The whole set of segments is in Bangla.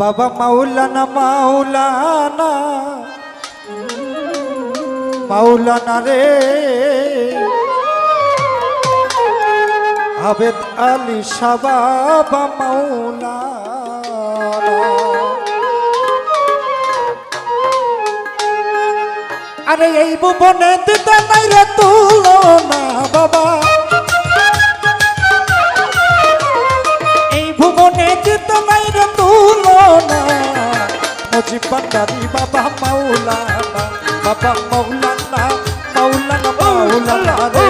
বাবা মাওলানা মাওলানা। মাওলানা রে। আবেদ আলী শাহ বাবা মাওলানা। আরে এই ভুবনে দিতে নাই রে তুলনা বাবা। বাবা মাওলানা বাবা মাওলানা মাওলানা মাওলানা রে।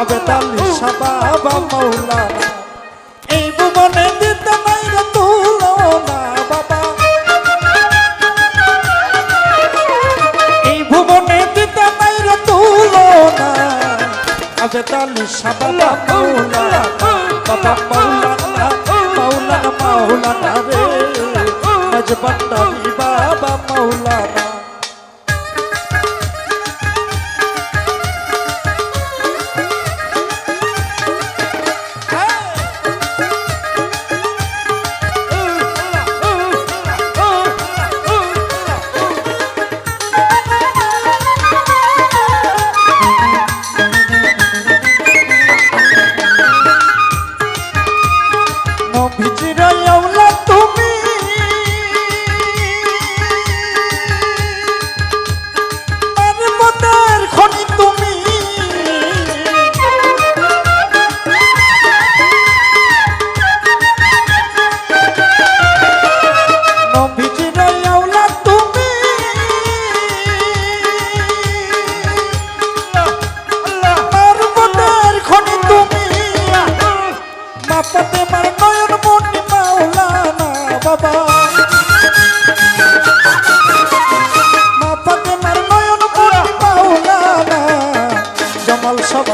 আবেদ আলী শাহ বাবা মাওলানা এই ভুবনে দিতে নাই রে তুলনা বাবা। এই ভুবনে দিতে নাই রে তুলনা আলী শাহ বাবা মাওলানা বাবা মাওলানা মাওলানা মাওলানা রে। মজবন্দারি বাবা মাওলানা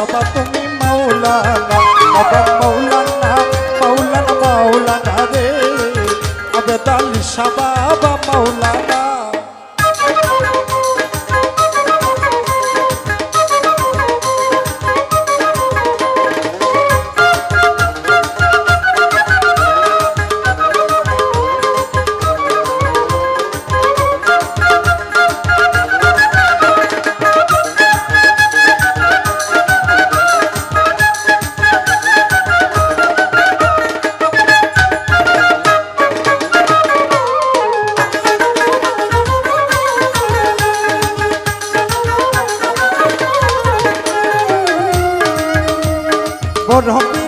papa. বড় পীরের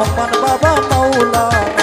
রহমান বাবা মাওলানা।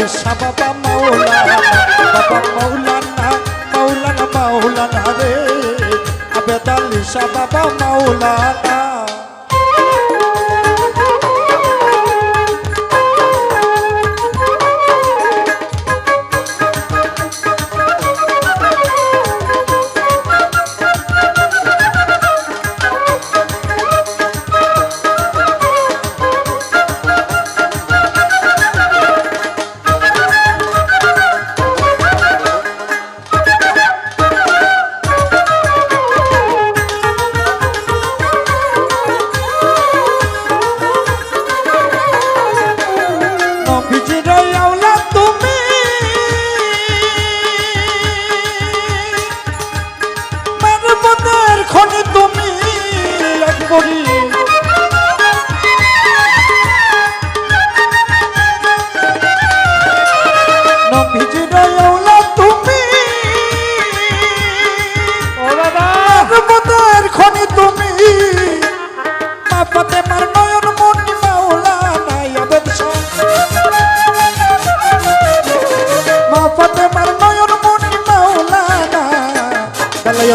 আবেদ বাবা মাওলানা বাবা মাওলানা মাওলানা মাওলানা রে। আবেদ আলী বাবা মাওলানা। রে তুমি।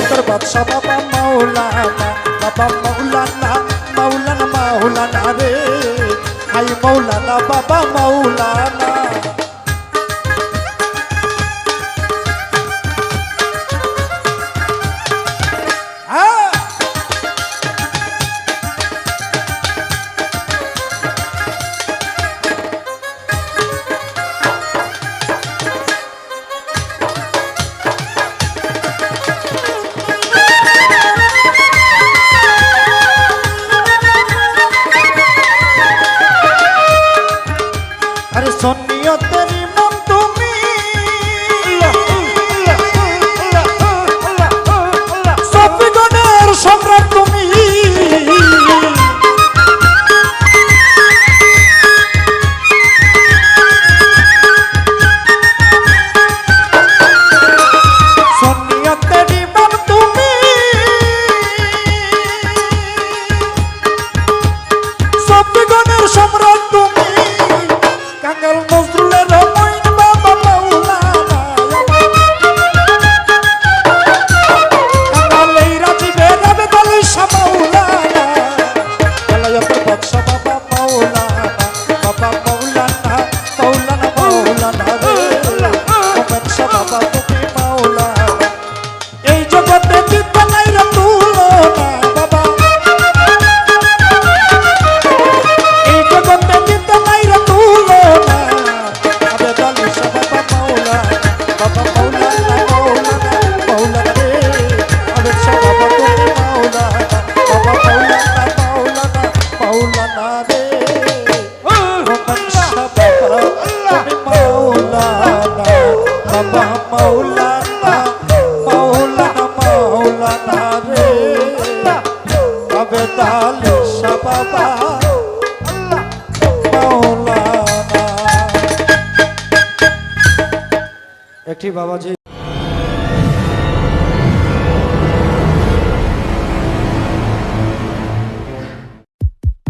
তোর বাদশা বাবা মাওলানা বাবা মাওলানা মাওলানা মাওলানা রে। হাই মাওলানা বাবা মাওলানা একটি বাবাজি